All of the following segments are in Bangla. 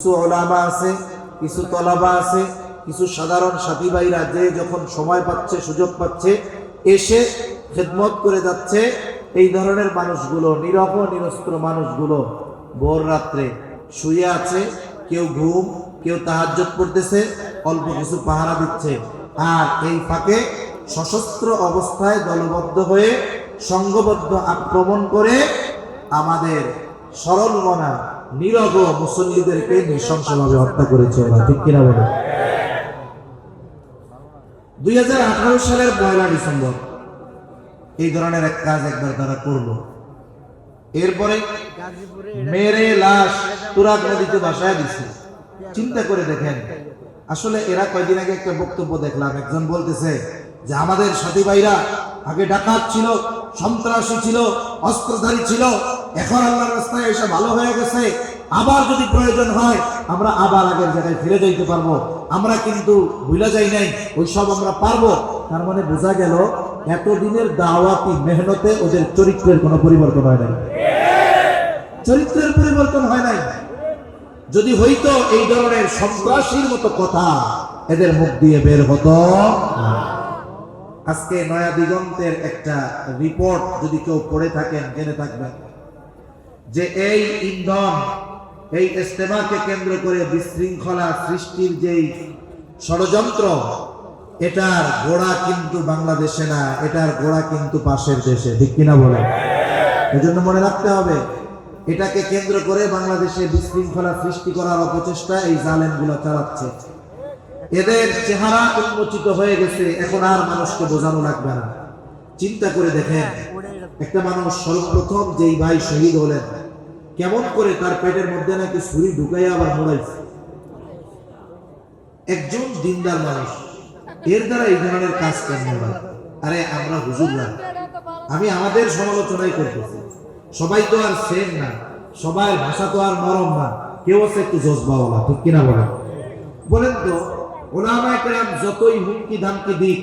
কিছু ওলামা আছে, কিছু তলাবা আছে, কিছু সাধারণ সাথী ভাইরা যে যখন সময় পাচ্ছে, সুযোগ পাচ্ছে, এসে খেদমত করে যাচ্ছে এই ধরনের মানুষগুলো নিরহ নিরস্ত্র মানুষগুলো। ভোর রাত্রে শুয়ে আছে, কেউ ঘুম, কেউ তাহাজ্জত করতেছে অল্প কিছু পাহারা দিচ্ছে। আর এই ফাঁকে সশস্ত্র অবস্থায় দলবদ্ধ হয়ে সংঘবদ্ধ আক্রমণ করে আমাদের সরল মনা নিরব মুসল্লিদেরকে নৃশংসভাবে হত্যা করেছে ওরা, ঠিক কিনা বলে? দুই সালের পয়লা ডিসেম্বর, এই ধরনের এক কাজ একবার তারা করল। এরপরে মেরে লাশ তুরাগ নদীতে বাসায় দিছে। চিন্তা করে দেখেন, আসলে এরা কয়দিন আগে একটা বক্তব্য দেখলাম, একজন বলতেছে যে আমাদের সাথী ভাইরা আগে ডাকাত ছিল, সন্ত্রাসী ছিল, অস্ত্রধারী ছিল, এখন আল্লাহর রাস্তায় এসে ভালো হয়ে গেছে আবার যদি প্রয়োজন হয়, আমরা আবার আগের জায়গায় ফিরে যাইতে পারব। আমরা কিন্তু ভুলে যাই নাই, ওই সব আমরা পারব। তার মানে বোঝা গেল, এতদিনের দাওয়াতি মেহনতে ওদের চরিত্রের কোনো পরিবর্তন হয় নাই। চরিত্রের পরিবর্তন হয় নাই। যদি হইতো এই ধরনের সন্ত্রাসীর মতো কথা, এদের মুখ দিয়ে বের হতো আজকে নয়া দিগন্তের একটা রিপোর্ট যদি কেউ পড়ে থাকেন, জেনে থাকবেন, যে এই ইন্ধন এই ইস্তেমাকে কেন্দ্র করে বিশৃঙ্খলা সৃষ্টির যেই ষড়যন্ত্র, এটার গোড়া কিন্তু বাংলাদেশে না, এটার গোড়া কিন্তু পাশের দেশে, ঠিক কিনা বলে এজন্য মনে রাখতে হবে, এটাকে কেন্দ্র করে বাংলাদেশে বিশৃঙ্খলা সৃষ্টি করার অপচেষ্টা এই জালেমগুলো চালাচ্ছে। এদের চেহারা উন্মোচিত হয়ে গেছে, এখন আর মানুষকে বোঝানো লাগবে না। চিন্তা করে দেখেন, একটা মানুষ সর্বপ্রথম যেই ভাই শহীদ হলেন কেমন করে তার পেটের মধ্যে নাকি ছুরি ঢুকাইয়া আবার মোড়াইছে? একজন দিনদার মানুষ। এর দ্বারা এই ধরনের কাজ কেন হয়? আরে, আমরা হুজুর না। আমি আমাদের সমালোচনাই করতেছি। সবাই তো আর সেম না। সবার ভাষা তো আর নরম না। কেউ আছে একটু জজবাওয়ালা ঠিক কিনা বলেন? বলেন তো ওলামা একরাম যতই হুমকি ধামকি দিক,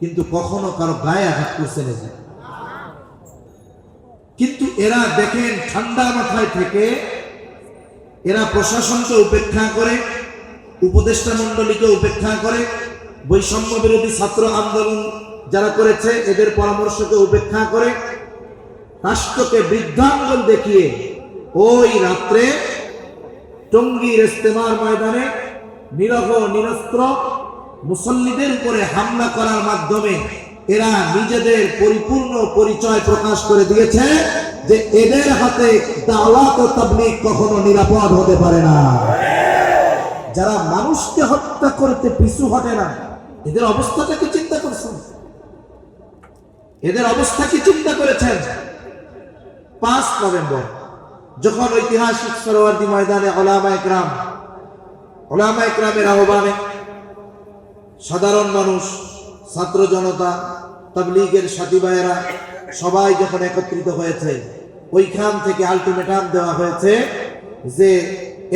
কিন্তু কখনো কারও গায়ে আঘাত করছে না। কিন্তু এরা দেখেন ঠান্ডা মাথায় থেকে এরা প্রশাসনকে উপেক্ষা করে, উপদেষ্টা মন্ডলীকে উপেক্ষা করে, বৈষম্য বিরোধী ছাত্র আন্দোলন যারা করেছে, এদের পরামর্শকে উপেক্ষা করে, রাষ্ট্রকে বৃদ্ধাঙ্গল দেখিয়ে ওই রাত্রে টঙ্গীর ইস্তেমার ময়দানে নিরহ নিরস্ত্র মুসল্লিদের উপরে হামলা করার মাধ্যমে এরা নিজেদের পরিপূর্ণ পরিচয় প্রকাশ করে দিয়েছে যে এদের হাতে দাওয়াত ও তাবলিগ কখনো নিরাপদ হতে পারে না। যারা মানুষকে হত্যা করতে পিছু হটে না, এদের অবস্থাটাকে চিন্তা করছেন? এদের অবস্থা কি চিন্তা করেছেন? পাঁচ নভেম্বর, যখন ঐতিহাসিক সরোয়ার্দি ময়দানে ওলামা একরাম, ওলামা একরামের আহ্বানে সাধারণ মানুষ ছাত্র জনতা, তাবলিগের সাথী ভাইয়েরা সবাই যখন একত্রিত হয়েছে, ওইখান থেকে আলটিমেটাম দেওয়া হয়েছে যে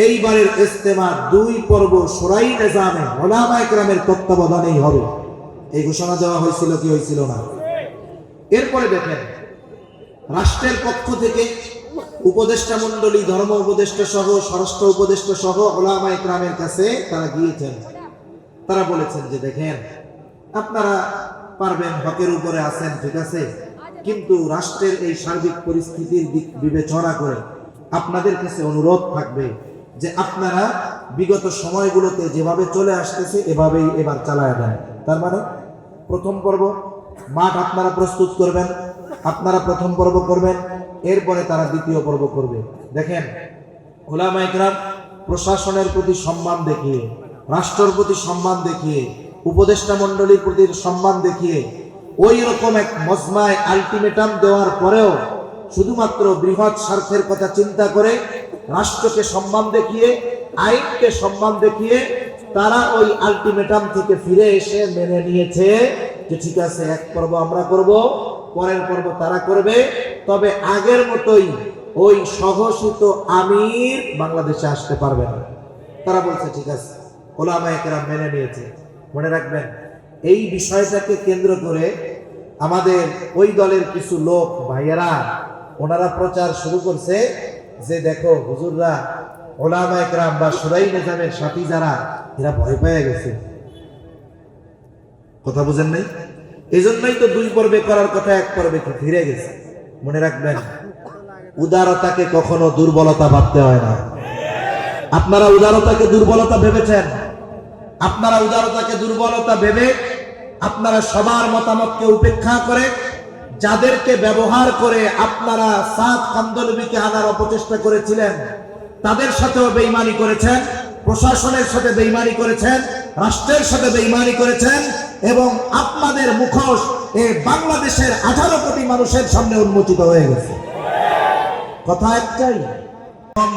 এইবারের ইস্তেমা দুই পর্ব সরাই নিজামে ওলামা একরামের তত্ত্বাবধানেই হবে। এই ঘোষণা দেওয়া হয়েছিল কি হয়েছিল না? এরপরে দেখেন, রাষ্ট্রের পক্ষ থেকে উপদেষ্টা মন্ডলী ধর্ম উপদেষ্টা সহ, স্বরাষ্ট্র উপদেষ্টা সহ ওলামা ইকরামের কাছে তারা গিয়েছেন। তারা বলেছেন যে দেখেন আপনারা পারবেন হকের উপরে আছেন, ঠিক আছে? কিন্তু রাষ্ট্রের এই সার্বিক পরিস্থিতির দিক বিবেচনা করে আপনাদের কাছে অনুরোধ থাকবে যে আপনারা বিগত সময়গুলোতে যেভাবে চলে আসতেছে, এভাবেই এবার চালায় দেন। তার মানে প্রথম পর্ব, মাঠ আপনারা প্রস্তুত করবেন, আপনারা প্রথম পর্ব করবেন, এরপরে তারা দ্বিতীয় পর্ব করবে। দেখেন, ওলামা ইকরাম প্রশাসনের প্রতি সম্মান দেখিয়ে, রাষ্ট্রের প্রতি সম্মান দেখিয়ে উপদেষ্টা মণ্ডলীর প্রতি সম্মান দেখিয়ে ওই রকম এক মজমায় আলটিমেটাম দেওয়ার পরেও শুধুমাত্র বৃহৎ স্বার্থের কথা চিন্তা করে রাষ্ট্রকে সম্মান দেখিয়ে, আইনকে সম্মান দেখিয়ে তারা ওই আলটিমেটাম থেকে ফিরে এসে মেনে নিয়েছে যে ঠিক আছে, এক পর্ব আমরা করব, পরের পর্ব তারা করবে। তবে আগের মতোই ওই সহসিত আমির বাংলাদেশে আসতে পারবে না। তারা বলছে, ঠিক আছে ওলামা একরা মেনে নিয়েছে। মনে রাখবেন, এই বিষয়টাকে কেন্দ্র করে আমাদের ওই দলের কিছু লোক, ভাইয়েরা, ওনারা প্রচার শুরু করছে যে দেখো, হুজুররা, ওলামা একরাম বা সুরাই নিজামের সাথী যারা, এরা ভয় পেয়ে গেছে। কথা বুঝেন নাই? এই জন্যই তো দুই পর্বে করার কথা, এক পর্বে ফিরে গেছে। মনে রাখবেন, উদারতাকে কখনো দুর্বলতা ভাবতে হয় না। আপনারা উদারতাকে দুর্বলতা ভেবেছেন? আপনারা উদারতাকে, দুর্বলতা ভেবে আপনারা সবার মতামতকে উপেক্ষা করে, যাদেরকে ব্যবহার করে আপনারা সাত কান্দলবিকে আনার অপচেষ্টা করেছিলেন, তাদের সাথেও বেইমানি করেছেন, প্রশাসনের সাথে বেইমানি করেছেন, রাষ্ট্রের সাথে বেইমানি করেছেন এবং আপনাদের মুখোশ এ বাংলাদেশের আঠারো কোটি মানুষের সামনে উন্মোচিত হয়ে গেছে। কথা একটাই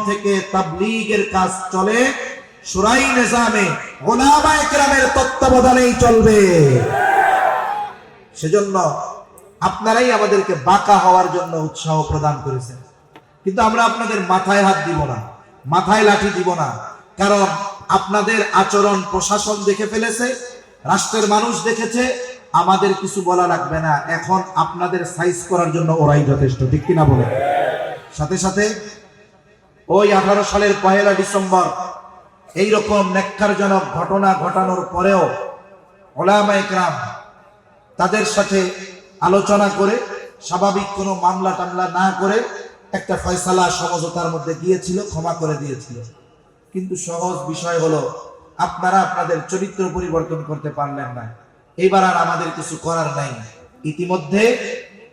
থেকে তাবলীগের কাজ চলে সুরাই নিজামে গোলামা একরামের তত্ত্বাবধানেই চলবে। সেজন্য আপনারাই আমাদেরকে বাঁকা হওয়ার জন্য উৎসাহ প্রদান করেছেন। কিন্তু আমরা আপনাদের মাথায় হাত দিব না, মাথায় লাঠি দিব না। কারণ আপনাদের আচরণ প্রশাসন দেখে ফেলেছে, রাষ্ট্রের মানুষ দেখেছে, আমাদের কিছু বলা লাগবে না। এখন আপনাদের সাইজ করার জন্য ওরাই যথেষ্ট, ঠিক কিনা বলে সাথে সাথে ওই আঠারো সালের পহেলা ডিসেম্বর এইরকম নেককারজনক ঘটনা ঘটানোর পরেও ওলামা একরাম তাদের সাথে আলোচনা করে, স্বাভাবিক কোনো মামলা টামলা না করে একটা ফয়সালা সমঝোতার মধ্যে গিয়েছিল, ক্ষমা করে দিয়েছিল। কিন্তু সহজ বিষয় হলো, আপনারা আপনাদের চরিত্র পরিবর্তন করতে পারলেন না। এবার আর আমাদের কিছু করার নাই। ইতিমধ্যে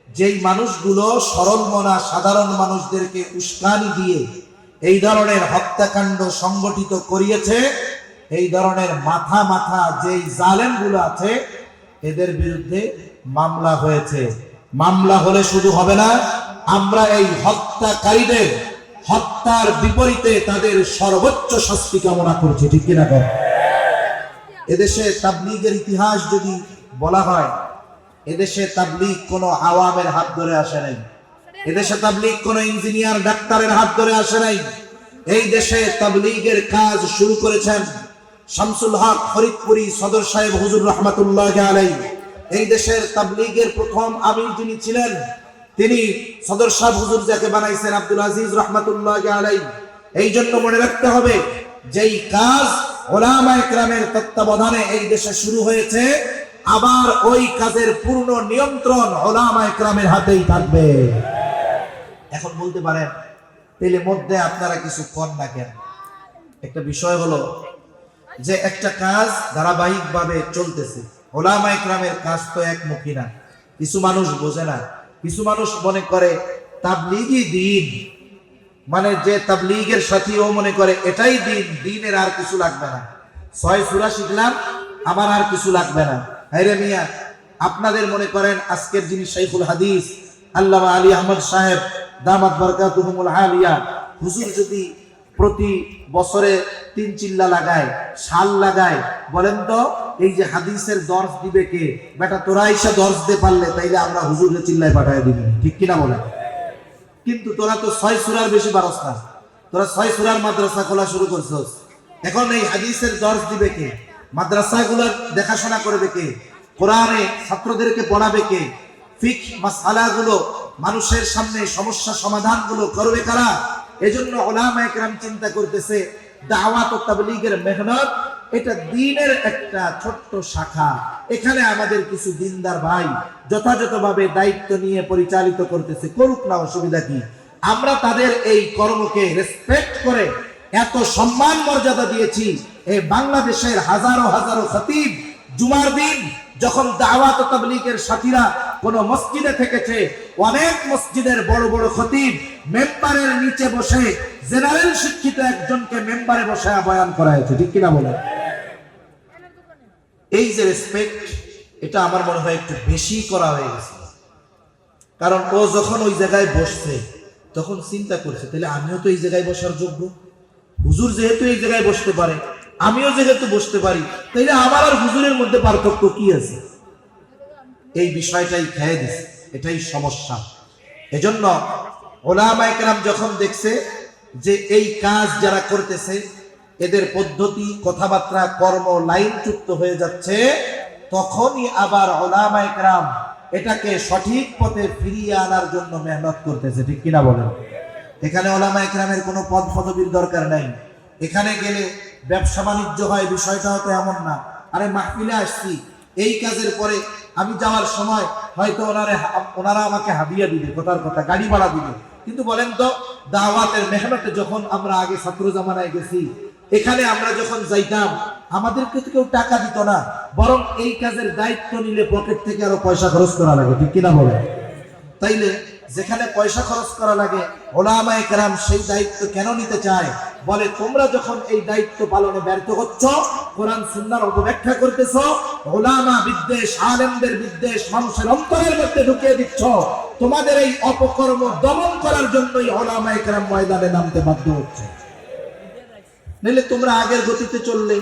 যেই মানুষগুলো সরল মনা সাধারণ মানুষদেরকে উস্কানি দিয়ে এই ধরনের হত্যাকাণ্ড সংগঠিত করিয়েছে, এই ধরনের মাথা মাথা যেই জালেমগুলো আছে, এদের বিরুদ্ধে মামলা হয়েছে। মামলা হলে শুধু হবে না, আমরা এই হত্যাকারীদের হত্যার বিপরীতে তাদের সর্বোচ্চ শাস্তি কামনা করছি, ঠিক কিনা কর? এদেশে তাবলিগের ইতিহাস যদি বলা হয়, এদেশে তাবলিগ কোনো আওয়ামের হাত ধরে আসে নাই। এদেশে তাবলিগ কোনো ইঞ্জিনিয়ার ডাক্তারের হাত ধরে আসে নাই। এই দেশে তাবলিগের কাজ শুরু করেছেন শামসুল হক ফরিদপুরি সদর সাহেব হুজুর রহমাতুল্লাহ আলাই এই দেশের তাবলিগের প্রথম আমির যিনি ছিলেন, তিনি সদর সাহেব হুজুর যাকে বানাইছেন আব্দুল আজিজ রহমাতুল্লাহ আলাই এই জন্য মনে রাখতে হবে, যেই কাজ ওলামা একরামের তত্ত্বাবধানে এই দেশে শুরু হয়েছে, আবার ওই কাজের পূর্ণ নিয়ন্ত্রণ ওলামা একরামের হাতেই থাকবে। এখন বলতে পারেন পেলে মধ্যে আপনারা কিছু কর না কেন? একটা বিষয় হলো যে একটা কাজ ধারাবাহিকভাবে চলতেছে। ওলামা একরামের কাজ তো একমুখী না। কিছু মানুষ বোঝে না। কিছু মানুষ মনে করে তাবলিগই দিন। মানে যে তাবলিগের ও মনে করে এটাই দিন, দিনের আর কিছু লাগবে না। ছয় সুরা শিখলাম, আমার আর কিছু লাগবে না। হাইরে মিয়া, আপনাদের মনে করেন আজকের যিনি শাইখুল হাদিস, আল্লামা আলী আহমদ সাহেব দামাত বরকাতুহুমুল আলিয়া হুজুর যদি প্রতি বছরে তিন চিল্লা লাগায়, শাল লাগায়, বলেন তো, এই যে হাদিসের দর্শ দিবে কে? বেটা, তোরা এসে দর্শ দে পারলে তাইলে আমরা হুজুরে চিল্লায় পাঠায় দিবি। ঠিক কিনা বলে কিন্তু তোরা তো ছয় সুরার বেশি পারস না তোরা ছয় সুরার মাদ্রাসা খোলা শুরু করছস। এখন এই হাদিসের দর্শ দিবে কে? মাদ্রাসাগুলোর দেখাশোনা করবে কে? কোরআনে ছাত্রদেরকে পড়াবে কে? ফিক মাসালাগুলো মানুষের সামনে সমস্যা সমাধানগুলো করবে কারা? এজন্য ওলামা একরাম চিন্তা করতেছে, দাওয়াত ও তাবলীগের মেহনত, এটা দিনের একটা ছোট্ট শাখা। এখানে আমাদের কিছু দিনদার ভাই যথাযথভাবে দায়িত্ব নিয়ে পরিচালিত করতেছে, করুক না, অসুবিধা কি? আমরা তাদের এই কর্মকে রেসপেক্ট করে এত সম্মান মর্যাদা দিয়েছি। এই বাংলাদেশের হাজারো হাজারো খতিব, জুমার দিন যখন দাওয়াত তাবলীগের সাথীরা কোন মসজিদে থেকেছে। অনেক মসজিদের বড় বড় খতিব মেম্বারের নিচে বসে জেনারেল শিক্ষিত একজনকে মেম্বারে বসে বয়ান করা হয়েছে ঠিক কিনা বলে এই যে রেসপেক্ট এটা আমার মনে হয় একটু বেশি করা হয়ে গেছে। কারণ ও যখন ওই জায়গায় বসছে, তখন চিন্তা করছে, তাহলে আমিও তো এই জায়গায় বসার যোগ্য? হুজুর যেহেতু এই জায়গায় বসতে পারে, আমিও যেহেতু বসতে পারি তাইলে আমার আর হুজুরের মধ্যে পার্থক্য কি আছে? এই বিষয়টাই খেয়ে দিছে এটাই সমস্যা। এজন্য ওলামা একরাম যখন দেখছে যে এই কাজ যারা করতেছে, এদের পদ্ধতি, কথাবার্তা, কর্ম লাইনচ্যুত হয়ে যাচ্ছে, তখনই আবার ওলামা একরাম এটাকে সঠিক পথে ফিরিয়ে আনার জন্য মেহনত করতেছে, ঠিক কিনা বলেন? এখানে ওলামা একরামের কোনো পদ পদবীর দরকার নাই। এখানে গেলে ব্যবসা বাণিজ্য হয়, বিষয়টাও তো এমন না। আরে মাহফিলে আসছি, এই কাজের পরে আমি যাওয়ার সময় হয়তো ওনারে ওনারা আমাকে হাদিয়া দিবে, কথার কথা, গাড়ি ভাড়া দিবে। কিন্তু বলেন তো, দাওয়াতের মেহনতে যখন আমরা আগে ছাত্র জামানায় গেছি, এখানে আমরা যখন যাইতাম, আমাদেরকে তো কেউ টাকা দিত না, বরং এই কাজের দায়িত্ব নিলে পকেট থেকে আরও পয়সা খরচ করা লাগে, ঠিক কিনা বলে তাইলে যেখানে পয়সা খরচ করা লাগে ওলামা একরাম সেই দায়িত্ব কেন নিতে চায়? বলে, তোমরা যখন এই দায়িত্ব পালনে ব্যর্থ হচ্ছ, কোরআন সুন্নার অপব্যাখ্যা করতেছ ওলামা বিদ্বেষ, আলেমদের বিদ্বেষ, মানুষের অন্তরের মধ্যে ঢুকিয়ে দিচ্ছ, তোমাদের এই অপকর্ম দমন করার জন্যই ওলামা একরাম ময়দানে নামতে বাধ্য হচ্ছে। নইলে তোমরা আগের গতিতে চললে,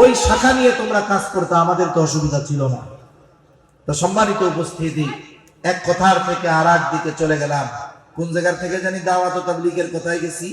ওই শাখা নিয়ে তোমরা কাজ করতে আমাদের তো অসুবিধা ছিল না। তো সম্মানিত উপস্থিতি, এক কথার থেকে আর দিকে চলে গেলাম। কোন জায়গার থেকে জানি দাওয়াত তাবলিগের কথায় গেছি?